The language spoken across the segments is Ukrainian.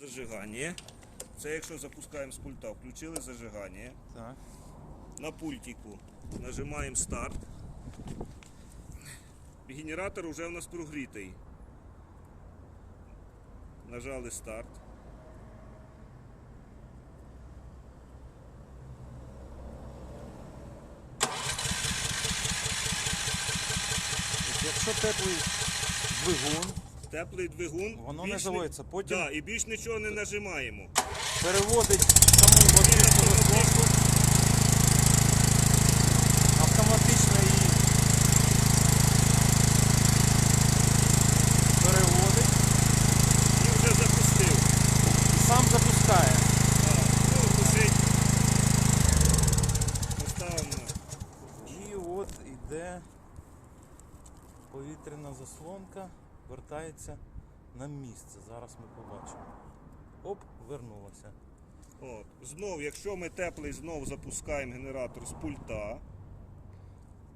Зажигання. Це якщо запускаємо з пульта, включили зажигання. Так. На пультику нажимаємо старт. Генератор вже у нас прогрітий. Нажали старт. Якщо теплий двигун, Теплий двигун. воно більш не заводиться. Потім Да, і більш нічого не нажимаємо. переводить саму водичку заслонку. Автоматично її переводить І вже запустив. і сам запускає. Так, ну. Поставимо. І от іде повітряна заслонка, вертається на місце. Зараз ми побачимо. Оп, вернулася. От. Знов, якщо ми теплий, знов запускаємо генератор з пульта.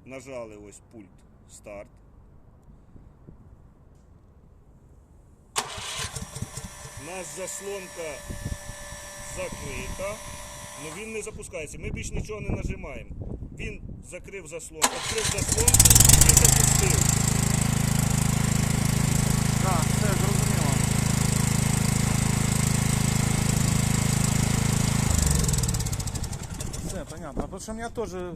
Нажали ось пульт старт. У нас заслонка закрита, але він не запускається. Ми більш нічого не нажимаємо. Він закрив заслонку, відкрив заслонку і запустив. понятно. Потому что у меня тоже